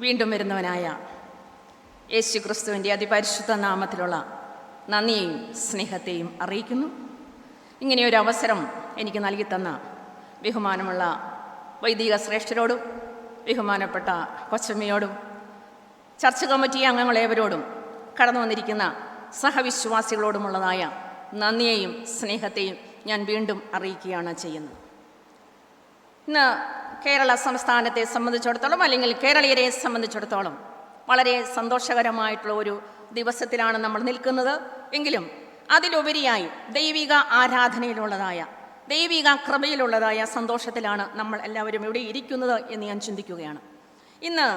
വീണ്ടും വരുന്നവനായ യേശു ക്രിസ്തുവിന്റെ അതിപരിശുദ്ധ നാമത്തിലുള്ള നന്ദിയെയും സ്നേഹത്തെയും അറിയിക്കുന്നു. ഇങ്ങനെയൊരു അവസരം എനിക്ക് നൽകി തന്ന ബഹുമാനമുള്ള വൈദിക ശ്രേഷ്ഠരോടും ബഹുമാനപ്പെട്ട കൊച്ചമ്മയോടും ചർച്ച് കമ്മിറ്റി അംഗങ്ങളേവരോടും കടന്നു വന്നിരിക്കുന്ന സഹവിശ്വാസികളോടുമുള്ളതായ നന്ദിയെയും സ്നേഹത്തെയും ഞാൻ വീണ്ടും അറിയിക്കുകയാണ് ചെയ്യുന്നത്. ഇന്ന് കേരള സംസ്ഥാനത്തെ സംബന്ധിച്ചിടത്തോളം അല്ലെങ്കിൽ കേരളീയരെ സംബന്ധിച്ചിടത്തോളം വളരെ സന്തോഷകരമായിട്ടുള്ള ഒരു ദിവസത്തിലാണ് നമ്മൾ നിൽക്കുന്നത്. എങ്കിലും അതിലുപരിയായി ദൈവിക ആരാധനയിലുള്ളതായ ദൈവിക കൃപയിലുള്ളതായ സന്തോഷത്തിലാണ് നമ്മൾ എല്ലാവരും ഇവിടെ ഇരിക്കുന്നത് എന്ന് ഞാൻ ചിന്തിക്കുകയാണ്. ഇന്ന്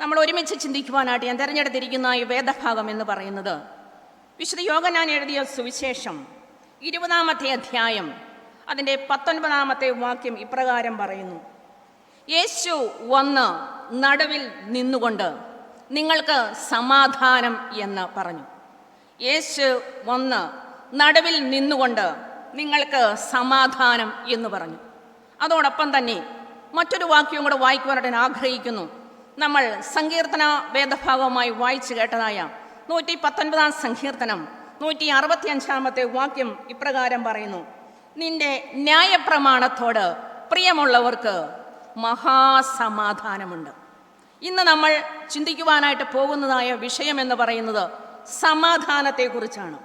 നമ്മൾ ഒരുമിച്ച് ചിന്തിക്കുവാനായിട്ട് ഞാൻ തിരഞ്ഞെടുത്തിരിക്കുന്ന ഈ വേദഭാഗം എന്ന് പറയുന്നത് വിശുദ്ധ യോഗനാൻ എഴുതിയ സുവിശേഷം ഇരുപതാമത്തെ അധ്യായം അതിന്റെ പത്തൊൻപതാമത്തെ വാക്യം ഇപ്രകാരം പറയുന്നു. യേശു വന്ന് നടുവിൽ നിന്നുകൊണ്ട് നിങ്ങൾക്ക് സമാധാനം എന്ന് പറഞ്ഞു. യേശു വന്ന് നടുവിൽ നിന്നുകൊണ്ട് നിങ്ങൾക്ക് സമാധാനം എന്ന് പറഞ്ഞു. അതോടൊപ്പം തന്നെ മറ്റൊരു വാക്യവും കൂടെ വായിക്കുവാനായിട്ട് ഞാൻ ആഗ്രഹിക്കുന്നു. നമ്മൾ സങ്കീർത്തന വേദഭാഗവുമായി വായിച്ചു കേട്ടതായ നൂറ്റി പത്തൊൻപതാം സങ്കീർത്തനം നൂറ്റി അറുപത്തി അഞ്ചാമത്തെ വാക്യം ഇപ്രകാരം പറയുന്നു. നിന്റെ ന്യായപ്രമാണത്തോട് പ്രിയമുള്ളവർക്ക് മഹാസമാധാനമുണ്ട്. ഇന്ന് നമ്മൾ ചിന്തിക്കുവാനായിട്ട് പോകുന്നതായ വിഷയം എന്ന് പറയുന്നത് സമാധാനത്തെക്കുറിച്ചാണ്.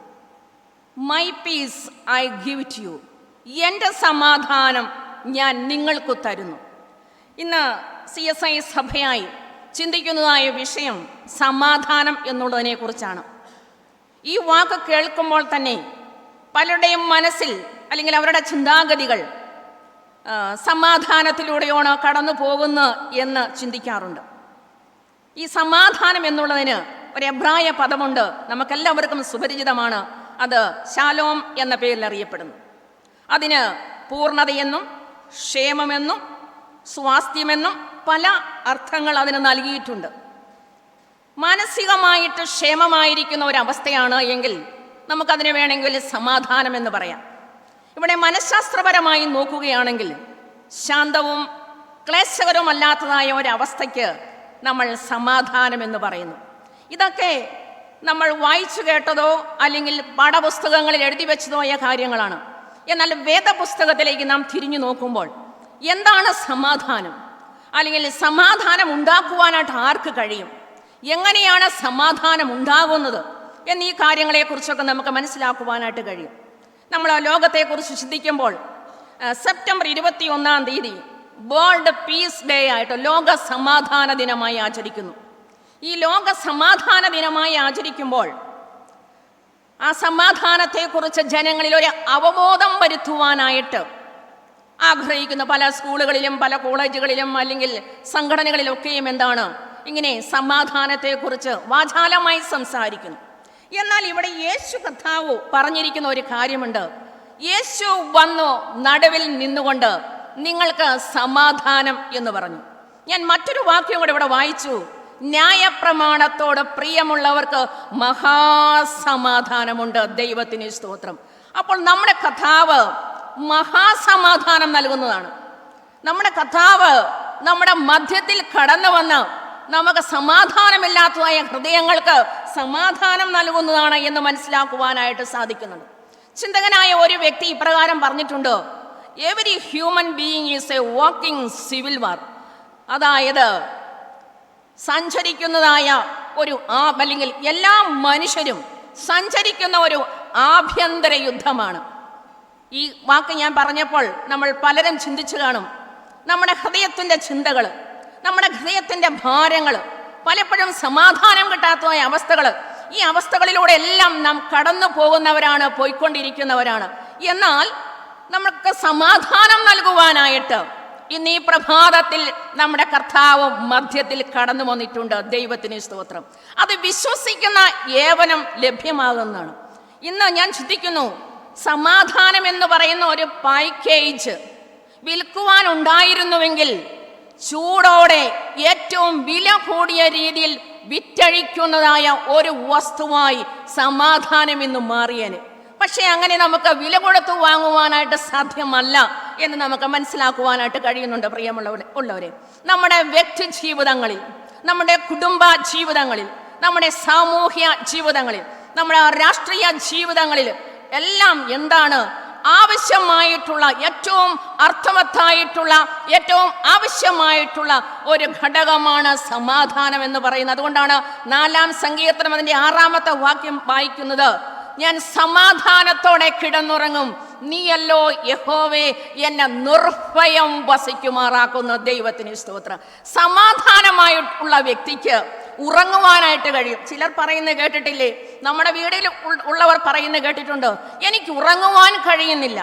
My peace I give to you എന്റെ സമാധാനം ഞാൻ നിങ്ങൾക്ക് തരുന്നു. ഇന്ന് സി എസ് ഐ സഭയായി ചിന്തിക്കുന്നതായ വിഷയം സമാധാനം എന്നുള്ളതിനെക്കുറിച്ചാണ്. ഈ വാക്ക് കേൾക്കുമ്പോൾ തന്നെ പലരുടെയും മനസ്സിൽ അല്ലെങ്കിൽ അവരുടെ ചിന്താഗതികൾ സമാധാനത്തിലൂടെയാണ് കടന്നു പോകുന്നത് എന്ന് ചിന്തിക്കാറുണ്ട്. ഈ സമാധാനം എന്നുള്ളതിന് ഒരു എബ്രായ പദമുണ്ട്. നമുക്കെല്ലാവർക്കും സുപരിചിതമാണ്. അത് ശാലോം എന്ന പേരിൽ അറിയപ്പെടുന്നു. അതിന് പൂർണതയെന്നും ക്ഷേമമെന്നും സ്വാസ്ഥ്യമെന്നും പല അർത്ഥങ്ങൾ അതിന് നൽകിയിട്ടുണ്ട്. മാനസികമായിട്ട് ക്ഷേമമായിരിക്കുന്ന ഒരവസ്ഥയാണ് എങ്കിൽ നമുക്കതിന് വേണമെങ്കിൽ സമാധാനം എന്ന് പറയാം. ഇവിടെ മനഃശാസ്ത്രപരമായി നോക്കുകയാണെങ്കിൽ ശാന്തവും ക്ലേശകരമല്ലാത്തതായ ഒരവസ്ഥയ്ക്ക് നമ്മൾ സമാധാനം എന്ന് പറയുന്നു. ഇതൊക്കെ നമ്മൾ വായിച്ചു കേട്ടതോ അല്ലെങ്കിൽ പാഠപുസ്തകങ്ങളിൽ എഴുതി വെച്ചതോ ആയ കാര്യങ്ങളാണ്. എന്നാൽ വേദപുസ്തകത്തിലേക്ക് നാം തിരിഞ്ഞു നോക്കുമ്പോൾ എന്താണ് സമാധാനം? അല്ലെങ്കിൽ സമാധാനം ഉണ്ടാക്കുവാനായിട്ട് ആർക്ക് കഴിയും? എങ്ങനെയാണ് സമാധാനം ഉണ്ടാകുന്നത്? എന്നീ കാര്യങ്ങളെക്കുറിച്ചൊക്കെ നമുക്ക് മനസ്സിലാക്കുവാനായിട്ട് കഴിയും. നമ്മൾ ആ ലോകത്തെക്കുറിച്ച് ചിന്തിക്കുമ്പോൾ സെപ്റ്റംബർ ഇരുപത്തി ഒന്നാം തീയതി വേൾഡ് പീസ് ഡേ ആയിട്ട് ലോക സമാധാന ദിനമായി ആചരിക്കുന്നു. ഈ ലോക സമാധാന ദിനമായി ആചരിക്കുമ്പോൾ ആ സമാധാനത്തെക്കുറിച്ച് ജനങ്ങളിൽ ഒരു അവബോധം വരുത്തുവാനായിട്ട് ആഗ്രഹിക്കുന്ന പല സ്കൂളുകളിലും പല കോളേജുകളിലും അല്ലെങ്കിൽ സംഘടനകളിലൊക്കെയും എന്താണ് ഇങ്ങനെ സമാധാനത്തെക്കുറിച്ച് വാചാലമായി സംസാരിക്കുന്നു. എന്നാൽ ഇവിടെ യേശു കഥാവ് പറഞ്ഞിരിക്കുന്ന ഒരു കാര്യമുണ്ട്. യേശു വന്നു നടുവിൽ നിന്നുകൊണ്ട് നിങ്ങൾക്ക് സമാധാനം എന്ന് പറഞ്ഞു. ഞാൻ മറ്റൊരു വാക്യം കൂടെ ഇവിടെ വായിച്ചു. ന്യായപ്രമാണത്തോട് പ്രിയമുള്ളവർക്ക് മഹാസമാധാനമുണ്ട്. ദൈവത്തിന് സ്തോത്രം. അപ്പോൾ നമ്മുടെ കഥാവ് മഹാസമാധാനം നൽകുന്നതാണ്. നമ്മുടെ കഥാവ് നമ്മുടെ മധ്യത്തിൽ കടന്നു വന്ന് നമുക്ക് സമാധാനമില്ലാത്തതായ ഹൃദയങ്ങൾക്ക് സമാധാനം നൽകുന്നതാണ് എന്ന് മനസ്സിലാക്കുവാനായിട്ട് സാധിക്കുന്നുണ്ട് ചിന്തകനായ ഒരു വ്യക്തി ഇപ്രകാരം പറഞ്ഞിട്ടുണ്ട് every human being is a walking civil war അതായത് സഞ്ചരിക്കുന്നതായ ഒരു ആ അല്ലെങ്കിൽ എല്ലാ മനുഷ്യരും സഞ്ചരിക്കുന്ന ഒരു ആഭ്യന്തര യുദ്ധമാണ്. ഈ വാക്ക് ഞാൻ പറഞ്ഞപ്പോൾ നമ്മൾ പലരും ചിന്തിച്ചു കാണും. നമ്മുടെ ഹൃദയത്തിന്റെ ചിന്തകൾ നമ്മുടെ ഹൃദയത്തിന്റെ ഭാരങ്ങൾ പലപ്പോഴും സമാധാനം കിട്ടാത്തതായ അവസ്ഥകൾ ഈ അവസ്ഥകളിലൂടെ എല്ലാം നാം കടന്നു പോകുന്നവരാണ് പോയിക്കൊണ്ടിരിക്കുന്നവരാണ്. എന്നാൽ നമുക്ക് സമാധാനം നൽകുവാനായിട്ട് ഇന്ന് ഈ പ്രഭാതത്തിൽ നമ്മുടെ കർത്താവ് മധ്യത്തിൽ കടന്നു വന്നിട്ടുണ്ട്. ദൈവത്തിന് സ്തോത്രം. അത് വിശ്വസിക്കുന്ന ഏവനം ലഭ്യമാകുന്നതാണ്. ഇന്ന് ഞാൻ ചിന്തിക്കുന്നു സമാധാനം എന്ന് പറയുന്ന ഒരു പാക്കേജ് വിൽക്കുവാനുണ്ടായിരുന്നുവെങ്കിൽ ചൂടോടെ ഏറ്റവും വില കൂടിയ രീതിയിൽ വിറ്റഴിക്കുന്നതായ ഒരു വസ്തുവായി സമാധാനം ഇന്ന് മാറിയന്. പക്ഷേ അങ്ങനെ നമുക്ക് വില കൊടുത്തു വാങ്ങുവാനായിട്ട് സാധ്യമല്ല എന്ന് നമുക്ക് മനസ്സിലാക്കുവാനായിട്ട് കഴിയുന്നുണ്ട് പ്രിയമുള്ളവരെ ഉള്ളവരെ. നമ്മുടെ വ്യക്തി ജീവിതങ്ങളിൽ നമ്മുടെ കുടുംബ ജീവിതങ്ങളിൽ നമ്മുടെ സാമൂഹ്യ ജീവിതങ്ങളിൽ നമ്മുടെ രാഷ്ട്രീയ ജീവിതങ്ങളിൽ എല്ലാം എന്താണ് ആവശ്യമായിട്ടുള്ള ഏറ്റവും അർത്ഥവത്തായിട്ടുള്ള ഏറ്റവും ആവശ്യമായിട്ടുള്ള ഒരു ഘടകമാണ് സമാധാനം എന്ന് പറയുന്നത്. അതുകൊണ്ടാണ് നാലാം സങ്കീർത്തനം അതിന്റെ ആറാമത്തെ വാക്യം വായിക്കുന്നത്. ഞാൻ സമാധാനത്തോടെ കിടന്നുറങ്ങും. നീയല്ലോ യഹോവേ എന്നെ നിർഭയം വസിക്കുമാറാക്കുന്ന ദൈവത്തിന് സ്തോത്രം. സമാധാനമായിട്ടുള്ള വ്യക്തിക്ക് ഉറങ്ങുവാനായിട്ട് കഴിയും. ചിലർ പറയുന്നത് കേട്ടിട്ടില്ലേ? നമ്മുടെ വീടിൽ ഉള്ളവർ പറയുന്നത് കേട്ടിട്ടുണ്ട്. എനിക്ക് ഉറങ്ങുവാൻ കഴിയുന്നില്ല.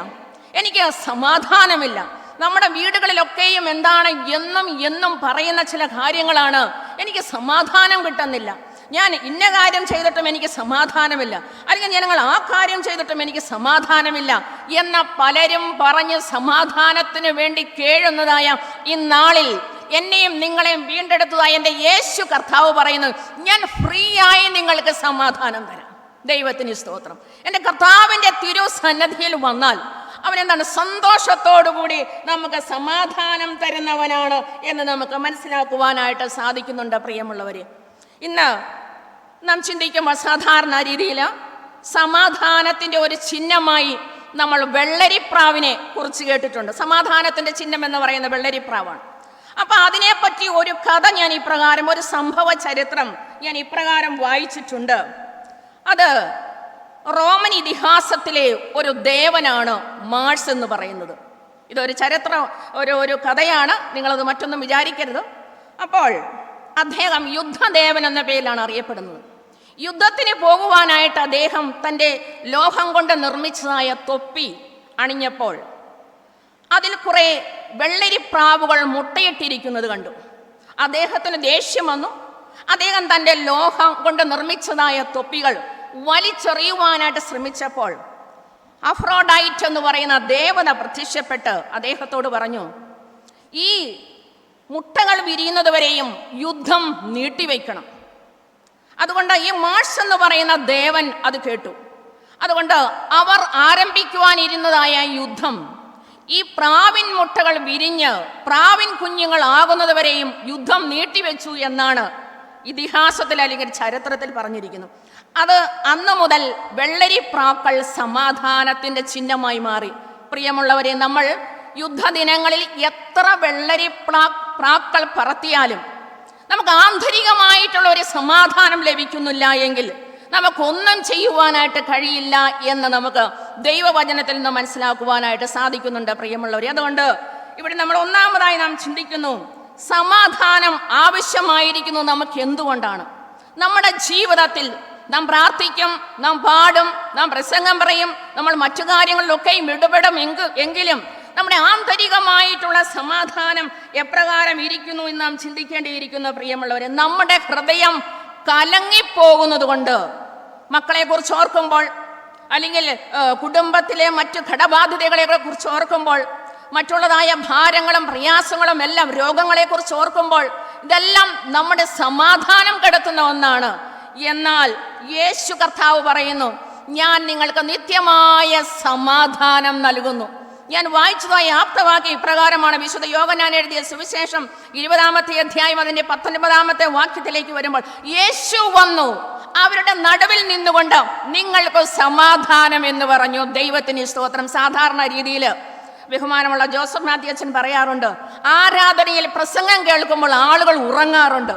എനിക്ക് സമാധാനമില്ല. നമ്മുടെ വീടുകളിലൊക്കെയും എന്താണ് എന്നും എന്നും പറയുന്ന ചില കാര്യങ്ങളാണ്. എനിക്ക് സമാധാനം കിട്ടുന്നില്ല. ഞാൻ ഇന്ന കാര്യം ചെയ്തിട്ടും എനിക്ക് സമാധാനമില്ല. അല്ലെങ്കിൽ ഞങ്ങൾ ആ കാര്യം ചെയ്തിട്ടും എനിക്ക് സമാധാനമില്ല എന്ന പലരും പറഞ്ഞ് സമാധാനത്തിന് വേണ്ടി കേഴുന്നതായ ഈ നാളിൽ എന്നെയും നിങ്ങളെയും വീണ്ടെടുത്തതായി എന്റെ യേശു കർത്താവ് പറയുന്നു. ഞാൻ ഫ്രീ ആയി നിങ്ങൾക്ക് സമാധാനം തരാം. ദൈവത്തിന് സ്തോത്രം. എന്റെ കർത്താവിന്റെ തിരു സന്നദ്ധിയിൽ വന്നാൽ അവൻ എന്താണ് സന്തോഷത്തോടുകൂടി നമുക്ക് സമാധാനം തരുന്നവനാണ് എന്ന് നമുക്ക് മനസ്സിലാക്കുവാനായിട്ട് സാധിക്കുന്നുണ്ട് പ്രിയമുള്ളവരെ. ഇന്ന് നാം ചിന്തിക്കുമ്പോൾ സാധാരണ രീതിയിൽ സമാധാനത്തിന്റെ ഒരു ചിഹ്നമായി നമ്മൾ വെള്ളരിപ്രാവിനെ കുറിച്ച് കേട്ടിട്ടുണ്ട്. സമാധാനത്തിന്റെ ചിഹ്നം എന്ന് പറയുന്ന വെള്ളരിപ്രാവാണ്. അപ്പം അതിനെപ്പറ്റി ഒരു കഥ ഞാൻ ഇപ്രകാരം ഒരു സംഭവ ചരിത്രം ഞാൻ ഇപ്രകാരം വായിച്ചിട്ടുണ്ട്. അത് റോമൻ ഇതിഹാസത്തിലെ ഒരു ദേവനാണ് മാഴ്സ് എന്ന് പറയുന്നത്. ഇതൊരു ചരിത്ര ഒരു ഒരു കഥയാണ് നിങ്ങളത് മറ്റൊന്നും വിചാരിക്കരുത്. അപ്പോൾ അദ്ദേഹം യുദ്ധദേവൻ എന്ന പേരിലാണ് അറിയപ്പെടുന്നത്. യുദ്ധത്തിന് പോകുവാനായിട്ട് അദ്ദേഹം തന്റെ ലോഹം കൊണ്ട് നിർമ്മിച്ചതായ തൊപ്പി അണിഞ്ഞപ്പോൾ അതിൽ കുറെ വെള്ളരിപ്രാവുകൾ മുട്ടയിട്ടിരിക്കുന്നത് കണ്ടു. അദ്ദേഹത്തിന് ദേഷ്യം വന്നു. അദ്ദേഹം തന്റെ ലോഹം കൊണ്ട് നിർമ്മിച്ചതായ തൊപ്പികൾ വലിച്ചെറിയുവാനായിട്ട് ശ്രമിച്ചപ്പോൾ അഫ്രോഡൈറ്റ് എന്ന് പറയുന്ന ദേവത പ്രത്യക്ഷപ്പെട്ട് അദ്ദേഹത്തോട് പറഞ്ഞു ഈ മുട്ടകൾ വിരിയുന്നതുവരെയും യുദ്ധം നീട്ടിവെക്കണം. അതുകൊണ്ട് ഈ മാർസ് എന്ന് പറയുന്ന ദേവൻ അത് കേട്ടു. അതുകൊണ്ട് അവർ ആരംഭിക്കുവാനിരുന്നതായ യുദ്ധം ഈ പ്രാവിൻ മുട്ടകൾ വിരിഞ്ഞ് പ്രാവിൻ കുഞ്ഞുങ്ങൾ ആകുന്നതുവരെയും യുദ്ധം നീട്ടിവെച്ചു എന്നാണ് ഇതിഹാസത്തിൽ അല്ലെങ്കിൽ ചരിത്രത്തിൽ പറഞ്ഞിരിക്കുന്നു. അത് അന്ന് മുതൽ വെള്ളരി പ്രാക്കൾ സമാധാനത്തിന്റെ ചിഹ്നമായി മാറി. പ്രിയമുള്ളവരെ നമ്മൾ യുദ്ധ ദിനങ്ങളിൽ എത്ര വെള്ളരി പ്രാ പ്രാക്കൾ പറത്തിയാലും നമുക്ക് ആന്തരികമായിട്ടുള്ള ഒരു സമാധാനം ലഭിക്കുന്നില്ല എങ്കിൽ നമുക്കൊന്നും ചെയ്യുവാനായിട്ട് കഴിയില്ല എന്ന് നമുക്ക് ദൈവവചനത്തിൽ നിന്ന് മനസ്സിലാക്കുവാനായിട്ട് സാധിക്കുന്നുണ്ട് പ്രിയമുള്ളവരെ. അതുകൊണ്ട് ഇവിടെ നമ്മൾ ഒന്നാമതായി നാം ചിന്തിക്കുന്നു സമാധാനം ആവശ്യമായിരിക്കുന്നു നമുക്ക് എന്തുകൊണ്ടാണ്? നമ്മുടെ ജീവിതത്തിൽ നാം പ്രാർത്ഥിക്കും നാം പാടും നാം പ്രസംഗം പറയും നമ്മൾ മറ്റു കാര്യങ്ങളിലൊക്കെയും ഇടപെടും എങ്ക് എങ്കിലും നമ്മുടെ ആന്തരികമായിട്ടുള്ള സമാധാനം എപ്രകാരം ഇരിക്കുന്നു എന്ന് നാം ചിന്തിക്കേണ്ടിയിരിക്കുന്നു പ്രിയമുള്ളവരെ. നമ്മുടെ ഹൃദയം കലങ്ങിപ്പോകുന്നത് കൊണ്ട് മക്കളെ കുറിച്ച് ഓർക്കുമ്പോൾ അല്ലെങ്കിൽ കുടുംബത്തിലെ മറ്റു ഘടബാധ്യതകളെ കുറിച്ച് ഓർക്കുമ്പോൾ മറ്റുള്ളതായ ഭാരങ്ങളും പ്രയാസങ്ങളും എല്ലാം രോഗങ്ങളെ കുറിച്ച് ഓർക്കുമ്പോൾ ഇതെല്ലാം നമ്മുടെ സമാധാനം കെടുത്തുന്ന ഒന്നാണ്. എന്നാൽ യേശു കർത്താവ് പറയുന്നു ഞാൻ നിങ്ങൾക്ക് നിത്യമായ സമാധാനം നൽകുന്നു. ഞാൻ വായിച്ചതായി ആപ്തവാക്യം ഇപ്രകാരമാണ്. വിശുദ്ധ യോഗനാൻ എഴുതിയ സുവിശേഷം ഇരുപതാമത്തെ അധ്യായം അതിന്റെ പത്തൊൻപതാമത്തെ വാക്യത്തിലേക്ക് വരുമ്പോൾ യേശു വന്നു. അവരുടെ നടുവിൽ നിന്നുകൊണ്ട് നിങ്ങൾക്ക് സമാധാനം എന്ന് പറഞ്ഞു. ദൈവത്തിന് സ്തോത്രം. സാധാരണ രീതിയിൽ ബഹുമാനമുള്ള ജോസഫ് മാത്യു അച്ഛൻ പറയാറുണ്ട് ആരാധനയിൽ പ്രസംഗം കേൾക്കുമ്പോൾ ആളുകൾ ഉറങ്ങാറുണ്ട്.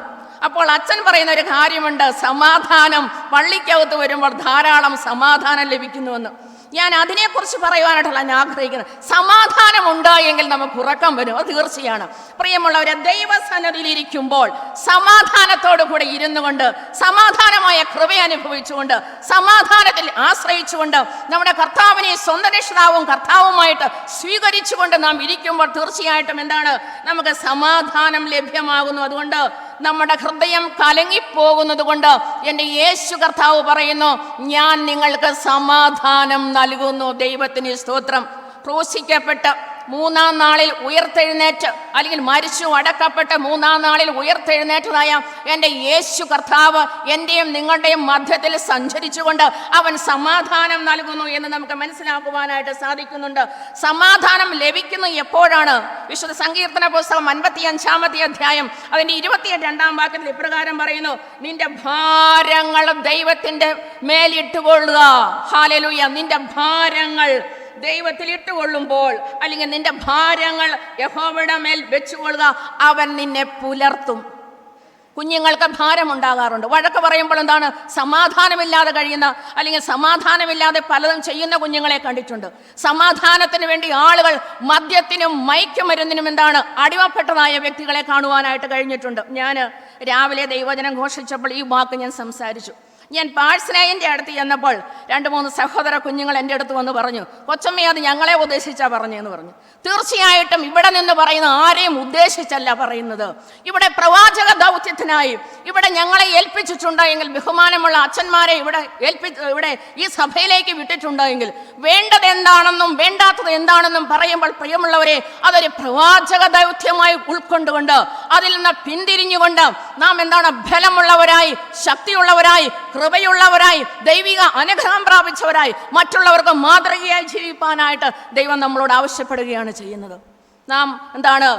അപ്പോൾ അച്ഛൻ പറയുന്ന ഒരു കാര്യമുണ്ട് സമാധാനം പള്ളിക്കകത്ത് വരുമ്പോൾ ധാരാളം സമാധാനം ലഭിക്കുന്നുവെന്ന്. ഞാൻ അതിനെക്കുറിച്ച് പറയുവാനായിട്ടല്ല ഞാൻ ആഗ്രഹിക്കുന്നത്. സമാധാനം ഉണ്ടായെങ്കിൽ നമുക്ക് ഉറക്കം വരും. അത് തീർച്ചയാണ്. പ്രിയമുള്ളവരെ ദൈവസന്നതിയിലിരിക്കുമ്പോൾ സമാധാനത്തോടു കൂടെ ഇരുന്നു കൊണ്ട് സമാധാനമായ കൃപ അനുഭവിച്ചുകൊണ്ട് സമാധാനത്തിൽ ആശ്രയിച്ചുകൊണ്ട് നമ്മുടെ കർത്താവിനെ സ്വന്തം രക്ഷിതാവും കർത്താവുമായിട്ട് സ്വീകരിച്ചുകൊണ്ട് നാം ഇരിക്കുമ്പോൾ തീർച്ചയായിട്ടും എന്താണ്? നമുക്ക് സമാധാനം ലഭ്യമാകുന്നു. അതുകൊണ്ട് നമ്മുടെ ഹൃദയം കലങ്ങിപ്പോകുന്നത് കൊണ്ട് എന്റെ യേശു കർത്താവ് പറയുന്നു ഞാൻ നിങ്ങൾക്ക് സമാധാനം നൽകുന്നു ദൈവത്തിന് സ്തോത്രം. ക്രൂശിക്കപ്പെട്ട് മൂന്നാം നാളിൽ ഉയർത്തെഴുന്നേറ്റ് അല്ലെങ്കിൽ മരിച്ചു അടക്കപ്പെട്ട് മൂന്നാം നാളിൽ ഉയർത്തെഴുന്നേറ്റതായ എന്റെ യേശു കർത്താവ് എന്റെയും നിങ്ങളുടെയും മധ്യത്തിൽ സഞ്ചരിച്ചുകൊണ്ട് അവൻ സമാധാനം നൽകുന്നു എന്ന് നമുക്ക് മനസ്സിലാക്കുവാനായിട്ട് സാധിക്കുന്നുണ്ട്. സമാധാനം ലഭിക്കുന്നു എപ്പോഴാണ്? വിശുദ്ധ സങ്കീർത്തന പുസ്തകം അൻപത്തി അഞ്ചാമത്തെ അധ്യായം അതിന്റെ ഇരുപത്തി രണ്ടാം വാക്യത്തിൽ ഇപ്രകാരം പറയുന്നു നിന്റെ ഭാരങ്ങൾ ദൈവത്തിന്റെ മേലിട്ടുകൊള്ളുക ഹാലലുയ നിന്റെ ഭാരങ്ങൾ ദൈവത്തിൽ ഇട്ടുകൊള്ളുമ്പോൾ അല്ലെങ്കിൽ നിന്റെ ഭാരങ്ങൾ യഹോവയുടെ മേൽ വെച്ചുകൊള്ളുക അവൻ നിന്നെ പുലർത്തും. കുഞ്ഞുങ്ങൾക്ക് ഭാരമുണ്ടാകാറുണ്ട്. വഴക്ക് പറയുമ്പോൾ എന്താണ്? സമാധാനമില്ലാതെ കഴിയുന്ന അല്ലെങ്കിൽ സമാധാനമില്ലാതെ പലതും ചെയ്യുന്ന കുഞ്ഞുങ്ങളെ കണ്ടിട്ടുണ്ട്. സമാധാനത്തിന് വേണ്ടി ആളുകൾ മദ്യത്തിനും മയക്കുമരുന്നിനും എന്താണ്? അടിമപ്പെട്ടതായ വ്യക്തികളെ കാണുവാനായിട്ട് കഴിഞ്ഞിട്ടുണ്ട്. ഞാൻ രാവിലെ ദൈവജനം ഘോഷിച്ചപ്പോൾ ഈ വാക്ക് ഞാൻ സംസാരിച്ചു. ഞാൻ പാഴ്സനേയന്റെ അടുത്ത് ചെന്നപ്പോൾ രണ്ട് മൂന്ന് സഹോദര കുഞ്ഞുങ്ങൾ എന്റെ അടുത്ത് വന്ന് പറഞ്ഞു കൊച്ചമ്മ അത് ഞങ്ങളെ ഉദ്ദേശിച്ചാ പറഞ്ഞെന്ന് പറഞ്ഞു. തീർച്ചയായിട്ടും ഇവിടെ നിന്ന് പറയുന്ന ആരെയും ഉദ്ദേശിച്ചല്ല പറയുന്നത്. ഇവിടെ പ്രവാചക ദൗത്യത്തിനായി ഇവിടെ ഞങ്ങളെ ഏൽപ്പിച്ചിട്ടുണ്ടെങ്കിൽ ബഹുമാനമുള്ള അച്ഛന്മാരെ ഇവിടെ ഏൽപ്പി ഇവിടെ ഈ സഭയിലേക്ക് വിട്ടിട്ടുണ്ടെങ്കിൽ വേണ്ടത് എന്താണെന്നും വേണ്ടാത്തത് എന്താണെന്നും പറയുമ്പോൾ പ്രിയമുള്ളവരെ അതൊരു പ്രവാചക ദൗത്യമായി ഉൾക്കൊണ്ടുകൊണ്ട് അതിൽ നിന്ന് പിന്തിരിഞ്ഞുകൊണ്ട് നാം എന്താണ് ബലമുള്ളവരായി ശക്തിയുള്ളവരായി കൃപയുള്ളവരായി ദൈവിക അനുഗ്രഹം പ്രാപിച്ചവരായി മറ്റുള്ളവർക്ക് മാതൃകയായി ജീവിപ്പാനായിട്ട് ദൈവം നമ്മളോട് ആവശ്യപ്പെടുകയാണ് ചെയ്യുന്നത്. നാം എന്താണ്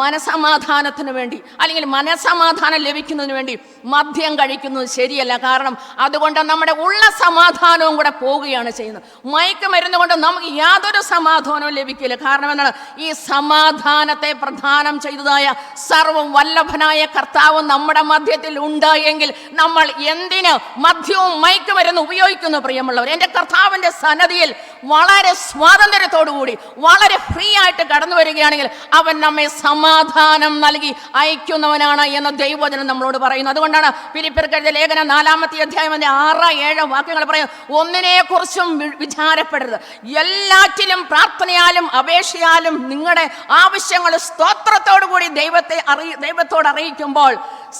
മനസമാധാനത്തിന് വേണ്ടി അല്ലെങ്കിൽ മനസമാധാനം ലഭിക്കുന്നതിന് വേണ്ടി മദ്യം കഴിക്കുന്നത് ശരിയല്ല. കാരണം അതുകൊണ്ട് നമ്മുടെ ഉള്ള സമാധാനവും കൂടെ പോവുകയാണ് ചെയ്യുന്നത്. മയക്കുമരുന്ന് കൊണ്ട് നമുക്ക് യാതൊരു സമാധാനവും ലഭിക്കില്ല. കാരണം എന്താണ് ഈ സമാധാനത്തെ പ്രധാനം ചെയ്തതായ സർവ വല്ലഭനായ കർത്താവ് നമ്മുടെ മദ്യത്തിൽ ഉണ്ട് എങ്കിൽ നമ്മൾ എന്തിന് മദ്യവും മയക്കുമരുന്ന് ഉപയോഗിക്കുന്നു പ്രിയമുള്ളവർ? എന്റെ കർത്താവിന്റെ സന്നദ്ധിയിൽ വളരെ സ്വാതന്ത്ര്യത്തോടുകൂടി വളരെ ഫ്രീ ആയിട്ട് കടന്നു വരികയാണെങ്കിൽ അവൻ നമ്മെ സമാധാനം നൽകി അയക്കുന്നവനാണ് എന്ന് ദൈവജനം നമ്മളോട് പറയുന്നു. അതുകൊണ്ടാണ് പിരിപ്പിർക്കെഴുതിയ ലേഖനം നാലാമത്തെ അധ്യായം അതിന്റെ ആറ് ഏഴ് വാക്യങ്ങൾ പറയും ഒന്നിനെ കുറിച്ചും വിചാരപ്പെടരുത്. എല്ലാറ്റിലും പ്രാർത്ഥനയാലും അപേക്ഷയാലും നിങ്ങളുടെ ആവശ്യങ്ങൾ സ്തോത്രത്തോടു കൂടി ദൈവത്തെ അറി ദൈവത്തോട് അറിയിക്കുമ്പോൾ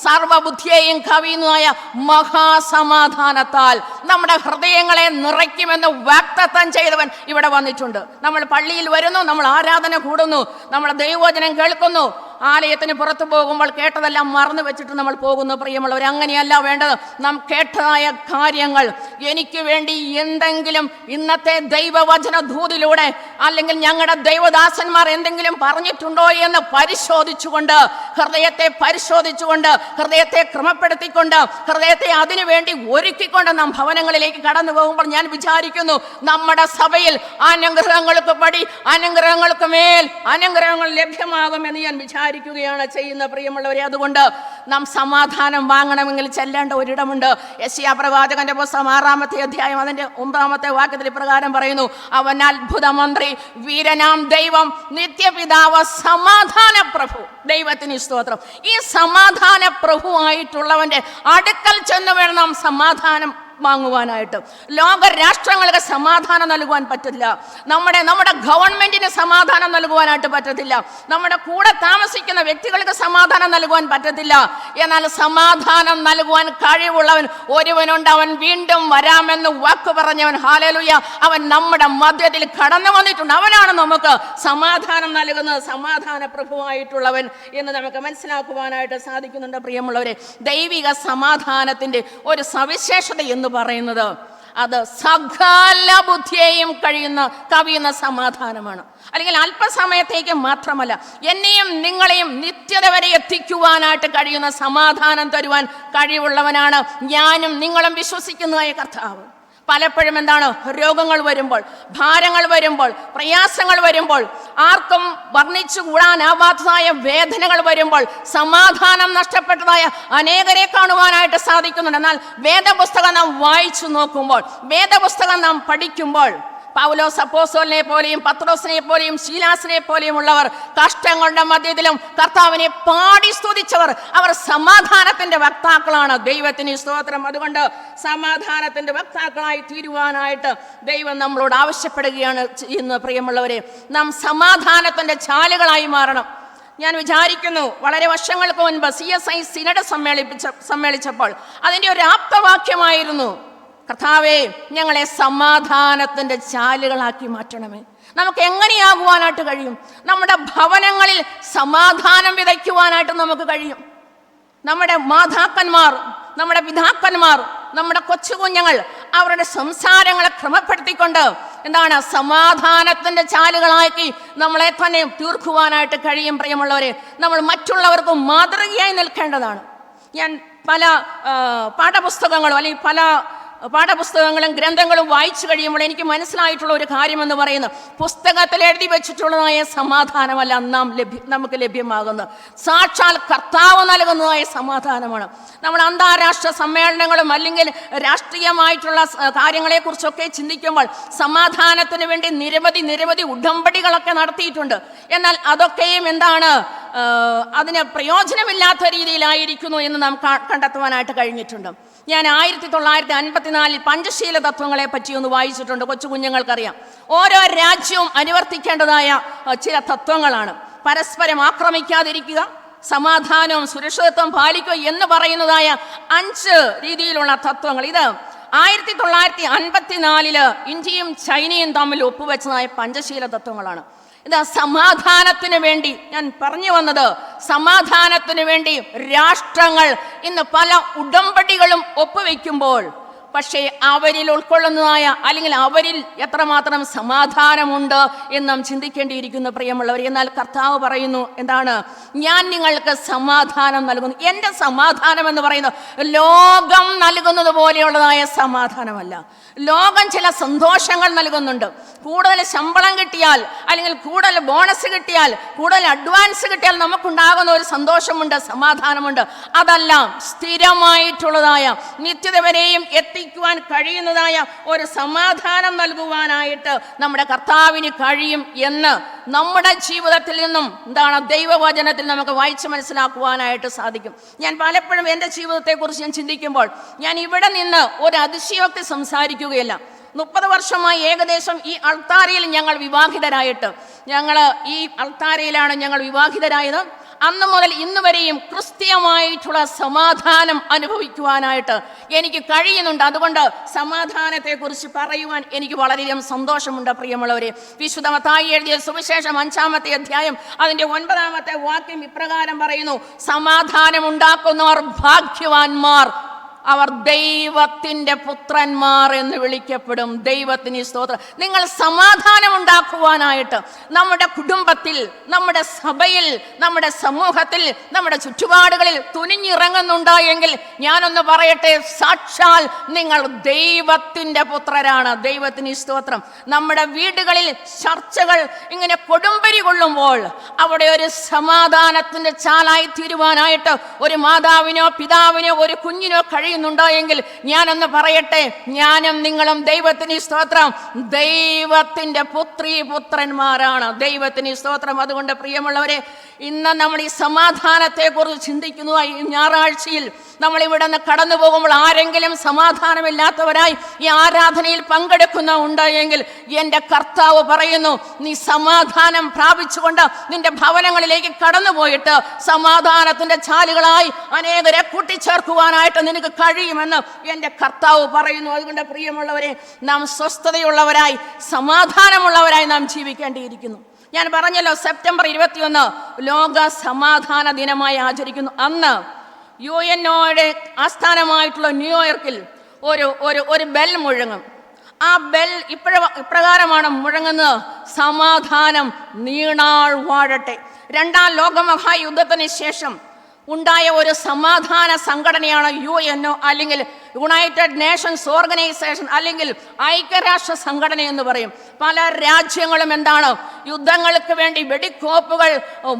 സർവബുദ്ധിയെയും കവിയുന്നതായ മഹാസമാധാനത്താൽ നമ്മുടെ ഹൃദയങ്ങളെ നിറയ്ക്കുമെന്ന് വാക്തത്വം ചെയ്തവൻ ഇവിടെ വന്നിട്ടുണ്ട്. നമ്മൾ പള്ളിയിൽ വരുന്നു നമ്മൾ ആരാധന കൂടുന്നു നമ്മൾ ദൈവവചനം കേൾക്കുന്നു. ആലയത്തിന് പുറത്തു പോകുമ്പോൾ കേട്ടതെല്ലാം മറന്നു വെച്ചിട്ട് നമ്മൾ പോകുന്നു പ്രിയമുള്ളവർ അങ്ങനെയല്ല വേണ്ടത്. നാം കേട്ടതായ കാര്യങ്ങൾ. എനിക്ക് വേണ്ടി എന്തെങ്കിലും ഇന്നത്തെ ദൈവവചന ധൂതിലൂടെ അല്ലെങ്കിൽ ഞങ്ങളുടെ ദൈവദാസന്മാർ എന്തെങ്കിലും പറഞ്ഞിട്ടുണ്ടോ എന്ന് പരിശോധിച്ചുകൊണ്ട് ഹൃദയത്തെ പരിശോധിച്ചുകൊണ്ട് ഹൃദയത്തെ ക്രമപ്പെടുത്തിക്കൊണ്ട് ഹൃദയത്തെ അതിനുവേണ്ടി ഒരുക്കിക്കൊണ്ട് നാം ഭവനങ്ങളിലേക്ക് കടന്നു പോകുമ്പോൾ ഞാൻ വിചാരിക്കുന്നു നമ്മുടെ സഭയിൽ അനുഗ്രഹങ്ങൾക്ക് പടി അനുഗ്രഹങ്ങൾക്ക് മേൽ അനുഗ്രഹങ്ങൾ ലഭ്യമാകുമെന്ന് ഞാൻ വിചാരിക്കുകയാണ് ചെയ്യുന്ന പ്രിയമുള്ളവരെ അതുകൊണ്ട് നാം സമാധാനം വാങ്ങണമെങ്കിൽ ചെല്ലേണ്ട ഒരിടമുണ്ട്. യശിയ പ്രവാചകന്റെ പുസ്തകം ആറാമത്തെ അധ്യായം അതിന്റെ ഒമ്പതാമത്തെ വാക്യത്തിൽ പ്രകാരം പറയുന്നു അവൻ അത്ഭുത മന്ത്രി വീരനാം ദൈവം നിത്യപിതാവ് സമാധാന പ്രഭു ദൈവത്തിന് സ്തോത്രം. ഈ സമാധാന പ്രഭു ആയിട്ടുള്ളവന്റെ അടുക്കൽ ചെന്ന് വേണം നാം സമാധാനം വാങ്ങുവാനായിട്ട്. ലോക രാഷ്ട്രങ്ങൾക്ക് സമാധാനം നൽകുവാൻ പറ്റില്ല നമ്മുടെ നമ്മുടെ ഗവൺമെന്റിന് സമാധാനം നൽകുവാനായിട്ട് പറ്റത്തില്ല. നമ്മുടെ കൂടെ താമസിക്കുന്ന വ്യക്തികൾക്ക് സമാധാനം നൽകുവാൻ പറ്റത്തില്ല. എന്നാൽ സമാധാനം നൽകുവാൻ കഴിവുള്ളവൻ ഒരുവനുണ്ട്. അവൻ വീണ്ടും വരാമെന്ന് വാക്ക് പറഞ്ഞവൻ ഹാലലുയ അവൻ നമ്മുടെ മധ്യത്തിൽ കടന്നു വന്നിട്ടുണ്ട്. അവനാണ് നമുക്ക് സമാധാനം നൽകുന്നത്. സമാധാന പ്രഭുവായിട്ടുള്ളവൻ എന്ന് നമുക്ക് മനസ്സിലാക്കുവാനായിട്ട് സാധിക്കുന്നുണ്ട് പ്രിയമുള്ളവരെ. ദൈവിക സമാധാനത്തിന്റെ ഒരു സവിശേഷത എന്ന് പറയുന്നത് അത് സകല ബുദ്ധിയെയും കഴിയുന്ന കവിയുന്ന സമാധാനമാണ്. അല്ലെങ്കിൽ അല്പസമയത്തേക്ക് മാത്രമല്ല എന്നെയും നിങ്ങളെയും നിത്യത വരെ എത്തിക്കുവാനായിട്ട് കഴിയുന്ന സമാധാനം തരുവാൻ കഴിവുള്ളവനാണ് ഞാനും നിങ്ങളും വിശ്വസിക്കുന്നതായ കർത്താവ്. പലപ്പോഴും എന്താണ് രോഗങ്ങൾ വരുമ്പോൾ ഭാരങ്ങൾ വരുമ്പോൾ പ്രയാസങ്ങൾ വരുമ്പോൾ ആർക്കും വർണിച്ചു കൂടാനാവാത്തതായ വേദനകൾ വരുമ്പോൾ സമാധാനം നഷ്ടപ്പെട്ടതായ അനേകരെ കാണുവാനായിട്ട് സാധിക്കുന്നുണ്ട്. എന്നാൽ വേദപുസ്തകം നാം വായിച്ചു നോക്കുമ്പോൾ വേദപുസ്തകം നാം പഠിക്കുമ്പോൾ പൗലോസ് അപ്പോസ്തലനെ പോലെയും പത്രോസിനെ പോലെയും ശീലാസിനെ പോലെയും ഉള്ളവർ കഷ്ടങ്ങളുടെ മധ്യത്തിലും കർത്താവിനെ പാടി സ്തുതിച്ചവർ. അവർ സമാധാനത്തിന്റെ വക്താക്കളാണ്. ദൈവത്തിന് സ്തോത്രം. അതുകൊണ്ട് സമാധാനത്തിന്റെ വക്താക്കളായി തീരുവാനായിട്ട് ദൈവം നമ്മളോട് ആവശ്യപ്പെടുകയാണ് ചെയ്യുന്നത് പ്രിയമുള്ളവരെ. നാം സമാധാനത്തിന്റെ ചാലുകളായി മാറണം. ഞാൻ വിചാരിക്കുന്നു വളരെ വർഷങ്ങൾക്ക് മുൻപ് സി എസ് ഐ സിനഡ് സമ്മേളിപ്പിച്ച സമ്മേളിച്ചപ്പോൾ അതിന്റെ ഒരു ആപ്തവാക്യമായിരുന്നു കർത്താവേ ഞങ്ങളെ സമാധാനത്തിന്റെ ചാലുകളാക്കി മാറ്റണമേ. നമുക്ക് എങ്ങനെയാകുവാനായിട്ട് കഴിയും? നമ്മുടെ ഭവനങ്ങളിൽ സമാധാനം വിതയ്ക്കുവാനായിട്ട് നമുക്ക് കഴിയും. നമ്മുടെ മാതാക്കന്മാർ നമ്മുടെ പിതാക്കന്മാർ നമ്മുടെ കൊച്ചുകുഞ്ഞുങ്ങൾ അവരുടെ സംസാരങ്ങളെ ക്രമപ്പെടുത്തിക്കൊണ്ട് എന്താണ് സമാധാനത്തിന്റെ ചാലുകളാക്കി നമ്മളെ തന്നെ തീർക്കുവാനായിട്ട് കഴിയും പ്രിയമുള്ളവരെ. നമ്മൾ മറ്റുള്ളവർക്ക് മാതൃകയായി നിൽക്കേണ്ടതാണ്. ഞാൻ പല പാഠപുസ്തകങ്ങളും അല്ലെങ്കിൽ പല പാഠപുസ്തകങ്ങളും ഗ്രന്ഥങ്ങളും വായിച്ചു കഴിയുമ്പോൾ എനിക്ക് മനസ്സിലായിട്ടുള്ള ഒരു കാര്യമെന്ന് പറയുന്നത് പുസ്തകത്തിൽ എഴുതി വെച്ചിട്ടുള്ളതായ സമാധാനമല്ല നാം ലഭ്യ നമുക്ക് ലഭ്യമാകുന്നത്. സാക്ഷാൽ കർത്താവ് നൽകുന്നതായ സമാധാനമാണ്. നമ്മൾ അന്താരാഷ്ട്ര സമ്മേളനങ്ങളും അല്ലെങ്കിൽ രാഷ്ട്രീയമായിട്ടുള്ള കാര്യങ്ങളെക്കുറിച്ചൊക്കെ ചിന്തിക്കുമ്പോൾ സമാധാനത്തിന് വേണ്ടി നിരവധി നിരവധി ഉടമ്പടികളൊക്കെ നടത്തിയിട്ടുണ്ട്. എന്നാൽ അതൊക്കെയും എന്താണ് അതിന് പ്രയോജനമില്ലാത്ത രീതിയിലായിരിക്കുന്നു എന്ന് നാം കണ്ടെത്തുവാനായിട്ട് കഴിഞ്ഞിട്ടുണ്ട്. ഞാൻ ആയിരത്തി തൊള്ളായിരത്തി അൻപത്തിനാലിൽ പഞ്ചശീല തത്വങ്ങളെ പറ്റി ഒന്ന് വായിച്ചിട്ടുണ്ട് കൊച്ചു കുഞ്ഞുങ്ങൾക്കറിയാം ഓരോ രാജ്യവും അനുവർത്തിക്കേണ്ടതായ ചില തത്വങ്ങളാണ്. പരസ്പരം ആക്രമിക്കാതിരിക്കുക സമാധാനവും സുരക്ഷിതത്വം പാലിക്കുക എന്ന് പറയുന്നതായ അഞ്ച് രീതിയിലുള്ള തത്വങ്ങൾ. ഇത് ആയിരത്തി തൊള്ളായിരത്തി അൻപത്തിനാലിൽ ഇന്ത്യയും ചൈനയും തമ്മിൽ ഒപ്പുവെച്ചതായ പഞ്ചശീല തത്വങ്ങളാണ്. ഇത് സമാധാനത്തിന് വേണ്ടി ഞാൻ പറഞ്ഞു വന്നത് സമാധാനത്തിന് വേണ്ടി രാഷ്ട്രങ്ങൾ ഇന്ന് പല ഉടമ്പടികളും ഒപ്പുവെക്കുമ്പോൾ പക്ഷേ അവരിൽ ഉൾക്കൊള്ളുന്നതായ അല്ലെങ്കിൽ അവരിൽ എത്രമാത്രം സമാധാനമുണ്ട് എന്ന് നാം ചിന്തിക്കേണ്ടിയിരിക്കുന്നു പ്രിയമുള്ളവർ. എന്നാൽ കർത്താവ് പറയുന്നു എന്താണ്? ഞാൻ നിങ്ങൾക്ക് സമാധാനം നൽകുന്നു. എന്റെ സമാധാനം എന്ന് പറയുന്നത് ലോകം നൽകുന്നത് പോലെയുള്ളതായ സമാധാനമല്ല. ലോകം ചില സന്തോഷങ്ങൾ നൽകുന്നുണ്ട്. കൂടുതൽ ശമ്പളം കിട്ടിയാൽ അല്ലെങ്കിൽ കൂടുതൽ ബോണസ് കിട്ടിയാൽ കൂടുതൽ അഡ്വാൻസ് കിട്ടിയാൽ നമുക്കുണ്ടാകുന്ന ഒരു സന്തോഷമുണ്ട് സമാധാനമുണ്ട്. അതല്ല സ്ഥിരമായിട്ടുള്ളതായ നിത്യത വരെയും എത്തിക്കുവാൻ കഴിയുന്നതായ ഒരു സമാധാനം നൽകുവാനായിട്ട് നമ്മുടെ കർത്താവിന് കഴിയും എന്ന് നമ്മുടെ ജീവിതത്തിൽ നിന്നും എന്താണ് ദൈവവചനത്തിൽ നമുക്ക് വായിച്ച് മനസ്സിലാക്കുവാനായിട്ട് സാധിക്കും. ഞാൻ പലപ്പോഴും എന്റെ ജീവിതത്തെക്കുറിച്ച് ഞാൻ ചിന്തിക്കുമ്പോൾ ഞാൻ ഇവിടെ നിന്ന് ഒരു അതിശയോക്തി സംസാരിക്കുകയല്ല. മുപ്പത് വർഷമായി ഏകദേശം ഈ അൾത്താരയിൽ ഞങ്ങൾ വിവാഹിതരായിട്ട്. ഞങ്ങൾ ഈ അൾത്താരയിലാണ് ഞങ്ങൾ വിവാഹിതരായത്. അന്ന് മുതൽ ഇന്ന് വരെയും ക്രിസ്തീയമായിട്ടുള്ള സമാധാനം അനുഭവിക്കുവാനായിട്ട് എനിക്ക് കഴിയുന്നുണ്ട്. അതുകൊണ്ട് സമാധാനത്തെക്കുറിച്ച് പറയുവാൻ എനിക്ക് വളരെയധികം സന്തോഷമുണ്ട് പ്രിയമുള്ളവരെ. വിശുദ്ധ മത്തായി എഴുതിയ സുവിശേഷം അഞ്ചാമത്തെ അധ്യായം അതിന്റെ ഒൻപതാമത്തെ വാക്യം ഇപ്രകാരം പറയുന്നു സമാധാനം ഉണ്ടാക്കുന്നവർ ഭാഗ്യവാന്മാർ അവർ ദൈവത്തിന്റെ പുത്രന്മാർ എന്ന് വിളിക്കപ്പെടും. ദൈവത്തിന് സ്തോത്രം. നിങ്ങൾ സമാധാനം ഉണ്ടാക്കുവാനായിട്ട് നമ്മുടെ കുടുംബത്തിൽ നമ്മുടെ സഭയിൽ നമ്മുടെ സമൂഹത്തിൽ നമ്മുടെ ചുറ്റുപാടുകളിൽ തുനിഞ്ഞിറങ്ങുന്നുണ്ട് എങ്കിൽ ഞാനൊന്ന് പറയട്ടെ സാക്ഷാൽ നിങ്ങൾ ദൈവത്തിന്റെ പുത്രരാണ്. ദൈവത്തിന് സ്തോത്രം. നമ്മുടെ വീടുകളിൽ ചർച്ചകൾ ഇങ്ങനെ കൊടുമ്പരി കൊള്ളുമ്പോൾ അവിടെ ഒരു സമാധാനത്തിന്റെ ചാലായി തീരുവാനായിട്ട് ഒരു മാതാവിനോ പിതാവിനോ ഒരു കുഞ്ഞിനോ കഴിയുന്നുണ്ടോ എങ്കിൽ ഞാനൊന്ന് പറയട്ടെ? ഞാനും നിങ്ങളും ദൈവത്തിന് സ്തോത്രം. ദൈവത്തിന്റെ പുത്രി പുത്രന്മാരാണ്. ദൈവത്തിന് സ്തോത്രം. അതുകൊണ്ട് പ്രിയമുള്ളവരെ ഇന്ന് നമ്മൾ ഈ സമാധാനത്തെക്കുറിച്ച് ചിന്തിക്കുന്നു. ഈ ഞായറാഴ്ചയിൽ നമ്മൾ ഇവിടെ നിന്ന് കടന്നു പോകുമ്പോൾ ആരെങ്കിലും സമാധാനമില്ലാത്തവരായി ഈ ആരാധനയിൽ പങ്കെടുക്കുന്ന ഉണ്ടായെങ്കിൽ എന്റെ കർത്താവ് പറയുന്നു നീ സമാധാനം പ്രാപിച്ചുകൊണ്ട് നിന്റെ ഭവനങ്ങളിലേക്ക് കടന്നു പോയിട്ട് സമാധാനത്തിന്റെ ചാലുകളായി അനേകരെ കൂട്ടിച്ചേർക്കുവാനായിട്ട് നിനക്ക് കഴിയുമെന്ന് എന്റെ കർത്താവ് പറയുന്നു. അതുകൊണ്ട് പ്രിയമുള്ളവരെ നാം സ്വസ്ഥതയുള്ളവരായി സമാധാനമുള്ളവരായി നാം ജീവിക്കേണ്ടിയിരിക്കുന്നു. ഞാൻ പറഞ്ഞല്ലോ സെപ്റ്റംബർ ഇരുപത്തിയൊന്ന് ലോക സമാധാന ദിനമായി ആചരിക്കുന്നു. അന്ന് യു എൻ ഒയുടെ ആസ്ഥാനമായിട്ടുള്ള ന്യൂയോർക്കിൽ ഒരു ഒരു ഒരു ബെൽ മുഴങ്ങും. ആ ബെൽ ഇപ്പോഴ ഇപ്രകാരമാണ് മുഴങ്ങുന്നത്. സമാധാനം നീണാൾ വാഴട്ടെ. രണ്ടാം ലോകമഹായുദ്ധത്തിന് ശേഷം ഉണ്ടായ ഒരു സമാധാന സംഘടനയാണ് യു ഒ അല്ലെങ്കിൽ യുണൈറ്റഡ് നേഷൻസ് ഓർഗനൈസേഷൻ അല്ലെങ്കിൽ ഐക്യരാഷ്ട്ര സംഘടന എന്ന് പറയും. പല രാജ്യങ്ങളും എന്താണ് യുദ്ധങ്ങൾക്ക് വേണ്ടി വെടിക്കോപ്പുകൾ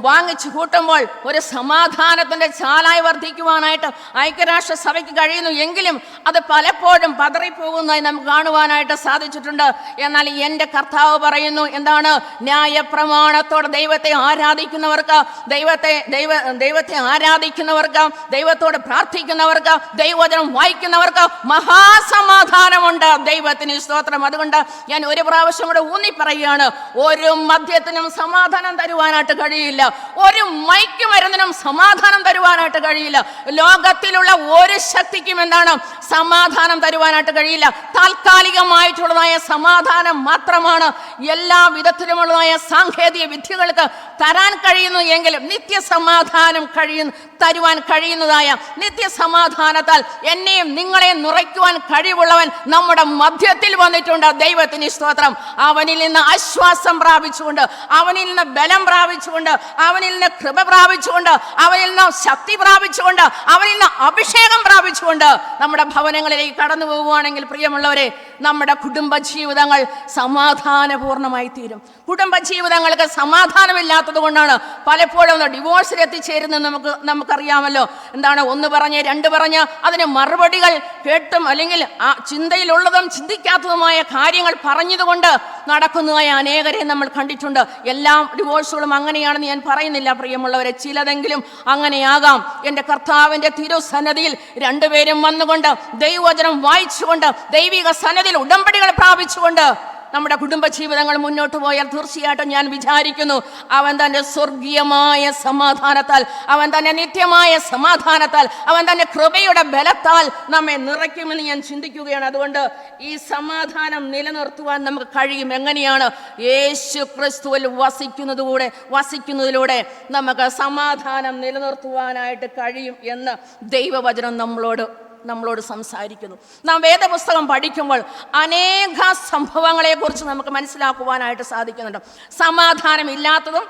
വാങ്ങിച്ചു കൂട്ടുമ്പോൾ ഒരു സമാധാനത്തിന്റെ ചാലായി വർദ്ധിക്കുവാനായിട്ട് ഐക്യരാഷ്ട്ര സഭയ്ക്ക് കഴിയുന്നു എങ്കിലും അത് പലപ്പോഴും പതറിപ്പോകുന്നതായി നമുക്ക് കാണുവാനായിട്ട് സാധിച്ചിട്ടുണ്ട്. എന്നാൽ എന്റെ കർത്താവ് പറയുന്നു എന്താണ്? ന്യായപ്രമാണത്തോടെ ദൈവത്തെ ആരാധിക്കുന്നവർക്ക് ദൈവത്തെ ദൈവ ദൈവത്തെ ആരാ ആരാധിക്കുന്നവർക്ക് ദൈവത്തോട് പ്രാർത്ഥിക്കുന്നവർക്ക് ദൈവവചനം വായിക്കുന്നവർക്ക് മഹാസമാധാനമുണ്ട്. ദൈവത്തിന് സ്തോത്രം. അതുകൊണ്ട് ഞാൻ ഒരു പ്രാവശ്യം കൂടെ ഊന്നി പറയുകയാണ് ഒരു മദ്യത്തിനും സമാധാനം തരുവാനായിട്ട് കഴിയില്ല. ഒരു മൈക്ക് മരുന്നിനും സമാധാനം തരുവാനായിട്ട് കഴിയില്ല. ലോകത്തിലുള്ള ഒരു ശക്തിക്കും എന്താണ് സമാധാനം തരുവാനായിട്ട് കഴിയില്ല. താൽക്കാലികമായിട്ടുള്ളതായ സമാധാനം മാത്രമാണ് എല്ലാ വിധത്തിലുമുള്ളതായ സാങ്കേതിക വിദ്യകൾക്ക് തരാൻ കഴിയുന്നു എങ്കിലും നിത്യസമാധാനം കഴിയുന്ന തരുവാൻ കഴിയുന്നതായ നിത്യസമാധാനത്താൽ എന്നെയും നിങ്ങളെയും നിറയ്ക്കുവാൻ കഴിവുള്ളവൻ നമ്മുടെ മധ്യത്തിൽ വന്നിട്ടുണ്ട്. ദൈവത്തിന് സ്തോത്രം. അവനിൽ നിന്ന് ആശ്വാസം പ്രാപിച്ചുകൊണ്ട് അവനിൽ നിന്ന് ബലം പ്രാപിച്ചുകൊണ്ട് അവനിൽ നിന്ന് കൃപ പ്രാപിച്ചുകൊണ്ട് അവനിൽ നിന്ന് ശക്തി പ്രാപിച്ചുകൊണ്ട് അവനിൽ നിന്ന് അഭിഷേകം പ്രാപിച്ചുകൊണ്ട് നമ്മുടെ ഭവനങ്ങളിലേക്ക് കടന്നു പോകുവാണെങ്കിൽ പ്രിയമുള്ളവരെ നമ്മുടെ കുടുംബ ജീവിതങ്ങൾ സമാധാനപൂർണമായി തീരും. കുടുംബ ജീവിതങ്ങൾക്ക് സമാധാനമില്ലാത്തത് കൊണ്ടാണ് പലപ്പോഴും ഡിവോഴ്സിൽ എത്തിച്ചേരുന്നത് നമുക്ക് നമുക്കറിയാമല്ലോ. എന്താണ്? ഒന്ന് പറഞ്ഞ് രണ്ട് പറഞ്ഞ്. അതിന് മറുപടികൾ കേട്ടും അല്ലെങ്കിൽ ആ ചിന്തയിലുള്ളതും ചിന്തിക്കാത്തതുമായ കാര്യങ്ങൾ പറഞ്ഞതുകൊണ്ട് നടക്കുന്നതായ അനേകരെ നമ്മൾ കണ്ടിട്ടുണ്ട്. എല്ലാ ഡിവോഴ്സുകളും അങ്ങനെയാണെന്ന് ഞാൻ പറയുന്നില്ല പ്രിയമുള്ളവരെ. ചിലതെങ്കിലും അങ്ങനെയാകാം. എന്റെ കർത്താവിന്റെ തിരുസന്നതിയിൽ രണ്ടുപേരും വന്നുകൊണ്ട് ദൈവവചനം വായിച്ചുകൊണ്ട് ദൈവിക സന്നദ്ധിയിൽ ഉടമ്പടികൾ പ്രാപിച്ചുകൊണ്ട് നമ്മുടെ കുടുംബ ജീവിതങ്ങൾ മുന്നോട്ട് പോയാൽ തീർച്ചയായിട്ടും ഞാൻ വിചാരിക്കുന്നു അവൻ തന്റെ സ്വർഗീയമായ സമാധാനത്താൽ അവൻ തന്നെ നിത്യമായ സമാധാനത്താൽ അവൻ തന്റെ കൃപയുടെ ബലത്താൽ നമ്മെ നിറയ്ക്കുമെന്ന് ഞാൻ ചിന്തിക്കുകയാണ്. അതുകൊണ്ട് ഈ സമാധാനം നിലനിർത്തുവാൻ നമുക്ക് കഴിയും. എങ്ങനെയാണ്? യേശു ക്രിസ്തുവിൽ വസിക്കുന്നതുകൂടെ വസിക്കുന്നതിലൂടെ നമുക്ക് സമാധാനം നിലനിർത്തുവാനായിട്ട് കഴിയും എന്ന് ദൈവവചനം നമ്മളോട് നമ്മളോട് സംസാരിക്കുന്നു. നാം വേദപുസ്തകം പഠിക്കുമ്പോൾ അനേക സംഭവങ്ങളെക്കുറിച്ച് നമുക്ക് മനസ്സിലാക്കുവാനായിട്ട് സാധിക്കുന്നുണ്ട്. സമാധാനമില്ലാത്തതും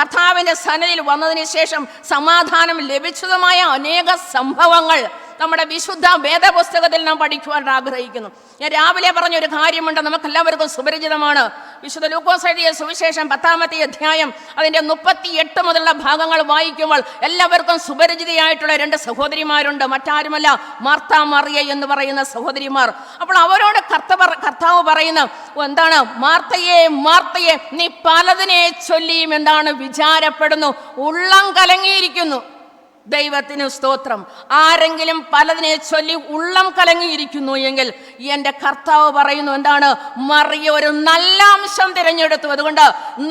കർത്താവിന്റെ സന്നദ്ധിയിൽ വന്നതിന് ശേഷം സമാധാനം ലഭിച്ചതുമായ അനേക സംഭവങ്ങൾ നമ്മുടെ വിശുദ്ധ വേദപുസ്തകത്തിൽ നാം പഠിക്കുവാൻ ആഗ്രഹിക്കുന്നു. ഞാൻ രാവിലെ പറഞ്ഞ ഒരു കാര്യമുണ്ട് നമുക്കെല്ലാവർക്കും സുപരിചിതമാണ്. വിശുദ്ധ ലൂക്കോസ് എഴുതിയ സുവിശേഷം പത്താമത്തെ അധ്യായം അതിന്റെ മുപ്പത്തി എട്ട് മുതലുള്ള ഭാഗങ്ങൾ വായിക്കുമ്പോൾ എല്ലാവർക്കും സുപരിചിതയായിട്ടുള്ള രണ്ട് സഹോദരിമാരുണ്ട്. മറ്റാരുമല്ല മാർത്ത മറിയ എന്ന് പറയുന്ന സഹോദരിമാർ. അപ്പോൾ അവരോട് കർത്തവർ കർത്താവ് പറയുന്ന എന്താണ്? മാർത്തയെ മാർത്തയെ നീ പലതിനെ ചൊല്ലിയും എന്താണ് വിചാരപ്പെടുന്നു? ഉള്ളം കലങ്ങിയിരിക്കുന്നു. ദൈവത്തിന് സ്തോത്രം. ആരെങ്കിലും പലതിനെ ചൊല്ലി ഉള്ളം കലങ്ങിയിരിക്കുന്നു എങ്കിൽ എന്റെ കർത്താവ് പറയുന്നു എന്താണ്? മറിയ ഒരു നല്ല അംശം തിരഞ്ഞെടുത്തു. അതുകൊണ്ട്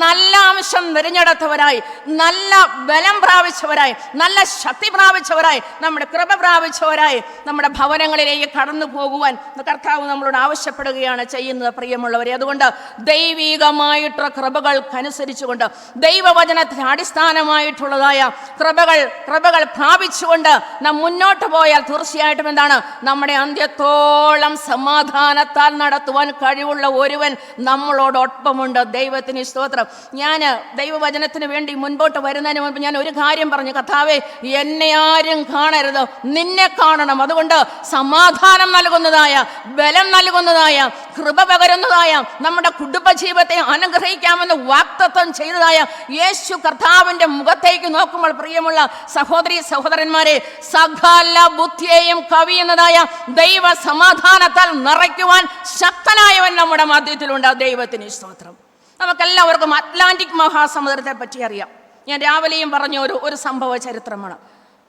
നല്ല അംശം തിരഞ്ഞെടുത്തവരായി നല്ല ബലം പ്രാപിച്ചവരായി നല്ല ശക്തി പ്രാപിച്ചവരായി നമ്മുടെ കൃപ പ്രാപിച്ചവരായി നമ്മുടെ ഭവനങ്ങളിലേക്ക് കടന്നു പോകുവാൻ കർത്താവ് നമ്മളോട് ആവശ്യപ്പെടുകയാണ് ചെയ്യുന്നത് പ്രിയമുള്ളവരെ. അതുകൊണ്ട് ദൈവികമായിട്ടുള്ള കൃപകൾക്കനുസരിച്ചുകൊണ്ട് ദൈവവചനത്തിന് അടിസ്ഥാനമായിട്ടുള്ളതായ കൃപകൾ കൃപകൾ പ്രാപിച്ചുകൊണ്ട് നാം മുന്നോട്ട് പോയാൽ തീർച്ചയായിട്ടും എന്താണ്? നമ്മുടെ അന്ത്യത്തോളം സമാധാനത്താൽ നടത്തുവാൻ കഴിവുള്ള ഒരുവൻ നമ്മളോടൊപ്പമുണ്ട്. ദൈവത്തിന് സ്തോത്രം. ഞാൻ ദൈവവചനത്തിന് വേണ്ടി മുൻപോട്ട് വരുന്നതിന് മുൻപ് ഞാൻ ഒരു കാര്യം പറഞ്ഞു. കഥാവേ എന്നെ ആരും കാണരുത്. നിന്നെ കാണണം. അതുകൊണ്ട് സമാധാനം നൽകുന്നതായ ബലം നൽകുന്നതായ കൃപ പകരുന്നതായ നമ്മുടെ കുടുംബജീവിതത്തെ അനുഗ്രഹിക്കാമെന്ന് വാക്തത്വം ചെയ്തതായ യേശു കർത്താവിന്റെ മുഖത്തേക്ക് നോക്കുമ്പോൾ പ്രിയമുള്ള സഹോദരി സഹോദരന്മാരെ സകല ബുദ്ധിയെയും കവിയുന്നതായ ദൈവ സമാധാനത്താൽ നിറയ്ക്കുവാൻ ശക്തനായവൻ നമ്മുടെ മധ്യത്തിലുണ്ട്. ദൈവത്തിന് സ്തോത്രം. നമുക്കെല്ലാവർക്കും അറ്റ്ലാന്റിക് മഹാസമുദ്രത്തെ പറ്റി അറിയാം. ഞാൻ രാവിലെയും പറഞ്ഞ ഒരു ഒരു സംഭവ ചരിത്രമാണ്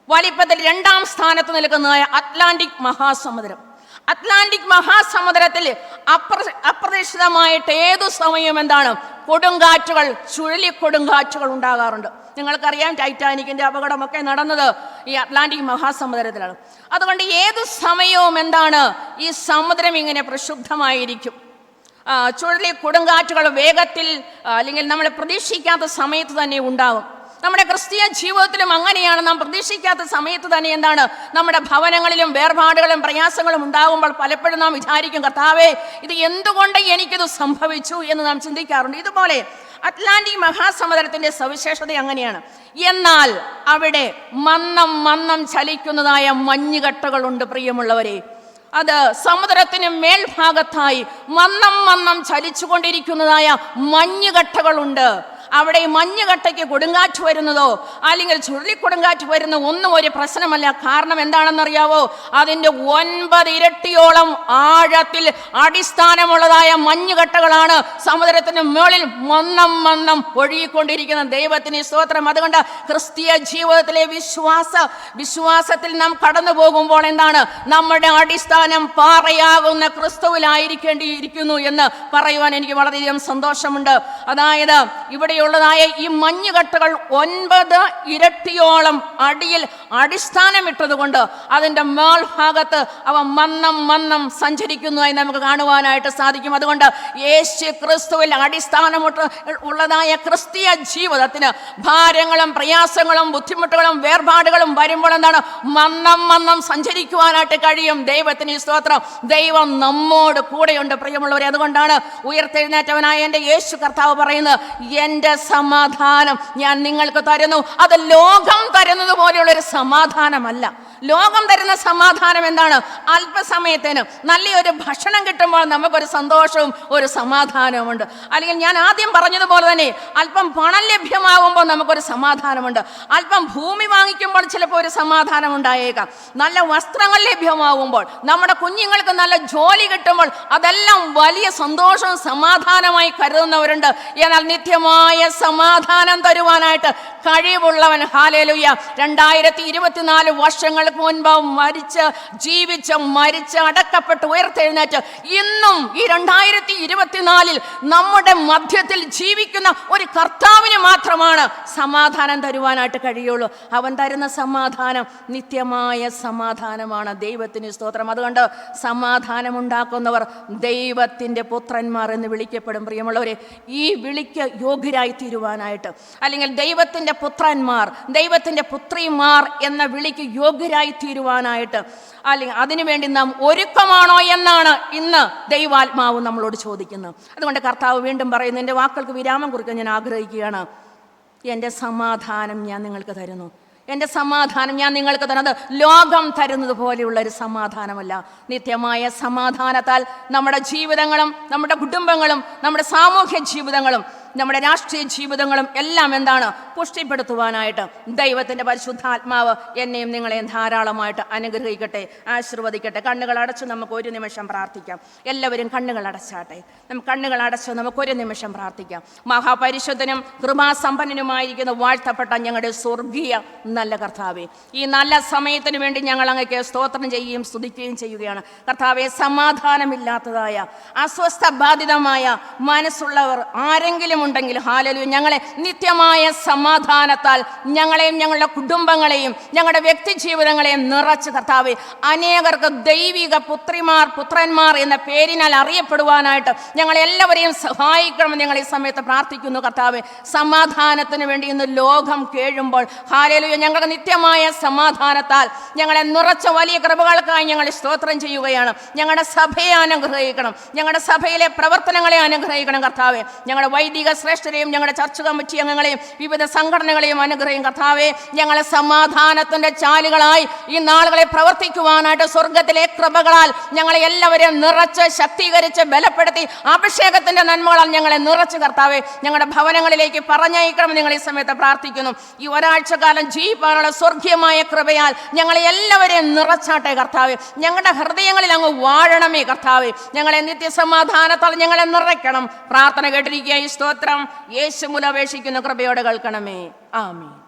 വലിപ്പത്തിൽ രണ്ടാം സ്ഥാനത്ത് നിൽക്കുന്നതായ അറ്റ്ലാന്റിക് മഹാസമുദ്രം. അറ്റ്ലാന്റിക് മഹാസമുദ്രത്തിൽ അപ്ര അപ്രതീക്ഷിതമായിട്ട് ഏതു സമയം എന്താണ് കൊടുങ്കാറ്റുകൾ ചുഴലിക്കൊടുങ്കാറ്റുകൾ ഉണ്ടാകാറുണ്ട്. നിങ്ങൾക്കറിയാം ടൈറ്റാനിക്കിന്റെ അപകടമൊക്കെ നടന്നത് ഈ അറ്റ്ലാന്റിക് മഹാസമുദ്രത്തിലാണ്. അതുകൊണ്ട് ഏതു സമയവും എന്താണ് ഈ സമുദ്രം ഇങ്ങനെ പ്രക്ഷുബ്ധമായിരിക്കും. ചുഴലി കൊടുങ്കാറ്റുകൾ വേഗത്തിൽ അല്ലെങ്കിൽ നമ്മൾ പ്രതീക്ഷിക്കാത്ത സമയത്ത് തന്നെ ഉണ്ടാവും. നമ്മുടെ ക്രിസ്തീയ ജീവിതത്തിലും അങ്ങനെയാണ്. നാം പ്രതീക്ഷിക്കാത്ത സമയത്ത് തന്നെ എന്താണ്? നമ്മുടെ ഭവനങ്ങളിലും വേർപാടുകളും പ്രയാസങ്ങളും ഉണ്ടാകുമ്പോൾ പലപ്പോഴും നാം വിചാരിക്കും കർത്താവേ ഇത് എന്തുകൊണ്ട് എനിക്കിത് സംഭവിച്ചു? എന്ന് നാം ചിന്തിക്കാറുണ്ട്. ഇതുപോലെ അറ്റ്ലാന്റിക് മഹാസമുദ്രത്തിന്റെ സവിശേഷത അങ്ങനെയാണ്. എന്നാൽ അവിടെ മന്നം മന്നം ചലിക്കുന്നതായ മഞ്ഞുകട്ടകളുണ്ട് പ്രിയമുള്ളവരെ. അത് സമുദ്രത്തിന് മേൽഭാഗത്തായി മന്നം മന്നം ചലിച്ചുകൊണ്ടിരിക്കുന്നതായ മഞ്ഞുകട്ടകളുണ്ട്. അവിടെ ഈ മഞ്ഞുകട്ടയ്ക്ക് കൊടുങ്കാറ്റ് വരുന്നതോ അല്ലെങ്കിൽ ചുഴലിക്കൊടുങ്കാറ്റ് വരുന്ന ഒന്നും ഒരു പ്രശ്നമല്ല. കാരണം എന്താണെന്നറിയാവോ? അതിന്റെ ഒൻപത് ഇരട്ടിയോളം ആഴത്തിൽ അടിസ്ഥാനമുള്ളതായ മഞ്ഞുകട്ടകളാണ് സമുദ്രത്തിന് മുകളിൽ മന്നം മന്നം ഒഴുകിക്കൊണ്ടിരിക്കുന്ന ദൈവത്തിന് സ്തോത്രം. അതുകൊണ്ട് ക്രിസ്തീയ ജീവിതത്തിലെ വിശ്വാസ വിശ്വാസത്തിൽ നാം കടന്നു പോകുമ്പോൾ എന്താണ്? നമ്മുടെ അടിസ്ഥാനം പാറയാകുന്ന ക്രിസ്തുവിലായിരിക്കേണ്ടിയിരിക്കുന്നു എന്ന് പറയുവാൻ എനിക്ക് വളരെയധികം സന്തോഷമുണ്ട്. അതായത് ഇവിടെയുള്ളതായ ഈ മഞ്ഞുകട്ടകൾ ഒൻപത് ഇരട്ടിയോളം അടിയിൽ അടിസ്ഥാനമിട്ടതുകൊണ്ട് അതിന്റെ മേൽഭാഗത്ത് അവ മന്നം മന്നം സഞ്ചരിക്കുന്നതായി നമുക്ക് കാണുവാനായിട്ട് സാധിക്കും. അതുകൊണ്ട് യേശു ക്രിസ്തുവിൽ അടിസ്ഥാനമിട്ട് ഉള്ളതായ ക്രിസ്തീയ ജീവിതത്തിന് ഭാരങ്ങളും പ്രയാസങ്ങളും ബുദ്ധിമുട്ടുകളും വേർപാടുകളും വരുമ്പോൾ എന്താണ്? മന്നം മന്നം സഞ്ചരിക്കുവാനായിട്ട് കഴിയും. ദൈവത്തിന് ഈ സ്തോത്രം. ദൈവം നമ്മോട് കൂടെയുണ്ട് പ്രിയമുള്ളവരെ. അതുകൊണ്ടാണ് ഉയർത്തെഴുന്നേറ്റവനായ എന്റെ യേശു കർത്താവ് പറയുന്നത് എന്റെ സമാധാനം ഞാൻ നിങ്ങൾക്ക് തരുന്നു. അത് ലോകം തരുന്നത് പോലെയുള്ള ഒരു സമാധാനമല്ല. ലോകം തരുന്ന സമാധാനം എന്താണ്? അല്പസമയത്തിന് നല്ലൊരു ഭക്ഷണം കിട്ടുമ്പോൾ നമുക്കൊരു സന്തോഷവും ഒരു സമാധാനവുമുണ്ട്. അല്ലെങ്കിൽ ഞാൻ ആദ്യം പറഞ്ഞതുപോലെ തന്നെ അല്പം പണം ലഭ്യമാകുമ്പോൾ നമുക്കൊരു സമാധാനമുണ്ട്. അല്പം ഭൂമി വാങ്ങിക്കുമ്പോൾ ചിലപ്പോൾ ഒരു സമാധാനം ഉണ്ടായേക്കാം നല്ല വസ്ത്രങ്ങൾ ലഭ്യമാകുമ്പോൾ നമ്മുടെ കുഞ്ഞുങ്ങൾക്ക് നല്ല ജോലി കിട്ടുമ്പോൾ അതെല്ലാം വലിയ സന്തോഷവും സമാധാനമായി കരുതുന്നവരുണ്ട്. എന്നാൽ നിത്യമായ സമാധാനം തരുവാനായിട്ട് കഴിവുള്ളവൻ ഹാലേലുയ്യ രണ്ടായിരത്തി ഇരുപത്തിനാല് വർഷങ്ങൾക്ക് മുൻപ് മരിച്ച് ജീവിച്ച് മരിച്ച് അടക്കപ്പെട്ട് ഉയർത്തെഴുന്നേറ്റ് ഇന്നും ഈ രണ്ടായിരത്തി ഇരുപത്തിനാലിൽ നമ്മുടെ മധ്യത്തിൽ ജീവിക്കുന്ന ഒരു കർത്താവിന് മാത്രമാണ് സമാധാനം തരുവാനായിട്ട് കഴിയുള്ളൂ. അവൻ തരുന്ന സമാധാനം നിത്യമായ സമാധാനമാണ്. ദൈവത്തിന് സ്തോത്രം. അതുകൊണ്ട് സമാധാനമുണ്ടാക്കുന്നവർ ദൈവത്തിന്റെ പുത്രന്മാർ എന്ന് വിളിക്കപ്പെടും. പ്രിയമുള്ളവരെ ഈ വിളിക്ക് യോഗ്യരായി തീരുവാനായിട്ട്. അല്ലെങ്കിൽ ദൈവത്തിന്റെ പുത്രന്മാർ ദൈവത്തിന്റെ പുത്രിമാർ എന്ന വിളിക്ക് യോഗ്യരായി തീരുവാനായിട്ട്. അല്ലെങ്കിൽ അതിനുവേണ്ടി നാം ഒരുക്കമാണോ എന്നാണ് ഇന്ന് ദൈവാത്മാവ് നമ്മളോട് ചോദിക്കുന്നത്. അതുകൊണ്ട് കർത്താവ് വീണ്ടും പറയുന്നു എന്റെ വാക്കുകൾക്ക് വിരാമം കുറിക്കാൻ ഞാൻ ആഗ്രഹിക്കുകയാണ്. എന്റെ സമാധാനം ഞാൻ നിങ്ങൾക്ക് തരുന്നു. എന്റെ സമാധാനം ഞാൻ നിങ്ങൾക്ക് തന്നത് ലോകം തരുന്നത് പോലെയുള്ള ഒരു സമാധാനമല്ല. നിത്യമായ സമാധാനത്താൽ നമ്മുടെ ജീവിതങ്ങളും നമ്മുടെ കുടുംബങ്ങളും നമ്മുടെ സാമൂഹ്യ ജീവിതങ്ങളും നമ്മുടെ രാഷ്ട്രീയ ജീവിതങ്ങളും എല്ലാം എന്താണ് പുഷ്ടിപ്പെടുത്തുവാനായിട്ട് ദൈവത്തിന്റെ പരിശുദ്ധാത്മാവ് എന്നെയും നിങ്ങളെയും ധാരാളമായിട്ട് അനുഗ്രഹിക്കട്ടെ ആശീർവദിക്കട്ടെ. കണ്ണുകൾ അടച്ച് നമുക്ക് ഒരു നിമിഷം പ്രാർത്ഥിക്കാം. എല്ലാവരും കണ്ണുകൾ അടച്ചാട്ടെ. നമുക്ക് കണ്ണുകൾ അടച്ച് നമുക്ക് ഒരു നിമിഷം പ്രാർത്ഥിക്കാം. മഹാപരിശുദ്ധനും കൃപാസമ്പന്നനുമായിരിക്കുന്ന വാഴ്ത്തപ്പെട്ട ഞങ്ങളുടെ സ്വർഗീയ നല്ല കർത്താവെ ഈ നല്ല സമയത്തിന് വേണ്ടി ഞങ്ങൾ അങ്ങക്ക് സ്തോത്രം ചെയ്യുകയും സ്തുതിക്കുകയും ചെയ്യുകയാണ്. കർത്താവെ സമാധാനമില്ലാത്തതായ അസ്വസ്ഥ ബാധിതമായ മനസ്സുള്ളവർ ആരെങ്കിലും ഉണ്ടെങ്കിൽ ഹാലലു ഞങ്ങളെ നിത്യമായ സമാധാനത്താൽ ഞങ്ങളെയും ഞങ്ങളുടെ കുടുംബങ്ങളെയും ഞങ്ങളുടെ വ്യക്തി ജീവിതങ്ങളെയും നിറച്ച് കർത്താവെ അനേകർക്ക് ദൈവിക പുത്രിമാർ പുത്രന്മാർ എന്ന പേരിനാൽ അറിയപ്പെടുവാനായിട്ട് ഞങ്ങളെല്ലാവരെയും സഹായിക്കണമെന്ന് ഞങ്ങൾ ഈ സമയത്ത് പ്രാർത്ഥിക്കുന്നു കർത്താവെ. സമാധാനത്തിന് വേണ്ടി ഇന്ന് ലോകം കേഴുമ്പോൾ ഹാലലുയ ഞങ്ങളുടെ നിത്യമായ സമാധാനത്താൽ ഞങ്ങളെ നിറച്ച വലിയ കൃപകൾക്കായി ഞങ്ങൾ സ്തോത്രം ചെയ്യുകയാണ്. ഞങ്ങളുടെ സഭയെ അനുഗ്രഹിക്കണം ഞങ്ങളുടെ സഭയിലെ പ്രവർത്തനങ്ങളെ അനുഗ്രഹിക്കണം കർത്താവെ. ഞങ്ങളുടെ വൈദിക ശ്രേഷ്ഠരെയും ഞങ്ങളുടെ ചർച്ച കമ്മിറ്റി അംഗങ്ങളെയും വിവിധ സംഘടനകളെയും അനുഗ്രഹം. കർത്താവെ ഞങ്ങളെ സമാധാനത്തിന്റെ ചാലുകളായി ഈ നാളുകളെ പ്രവർത്തിക്കുവാനായിട്ട് സ്വർഗത്തിലെ കൃപകളാൽ ഞങ്ങളെ എല്ലാവരെയും നിറച്ച് ശക്തീകരിച്ച് ബലപ്പെടുത്തി അഭിഷേകത്തിന്റെ നന്മകളാൽ ഞങ്ങളെ നിറച്ച് കർത്താവെ ഞങ്ങളുടെ ഭവനങ്ങളിലേക്ക് പറഞ്ഞയക്കണം നിങ്ങൾ ഈ സമയത്ത് പ്രാർത്ഥിക്കുന്നു. ഈ ഒരാഴ്ച കാലം ജീവിക്കാനുള്ള സ്വർഗീയമായ കൃപയാൽ ഞങ്ങളെ എല്ലാവരെയും നിറച്ചാട്ടെ കർത്താവെ. ഞങ്ങളുടെ ഹൃദയങ്ങളിൽ അങ്ങ് വാഴണമേ കർത്താവെ. ഞങ്ങളെ നിത്യസമാധാനത്താൽ ഞങ്ങളെ നിറയ്ക്കണം. പ്രാർത്ഥന കേട്ടിരിക്കുക ഈ സ്തോത്രം യേശു മുലപേക്ഷിക്കുന്ന കൃപയോടെ കേൾക്കണമേ. ആമീൻ.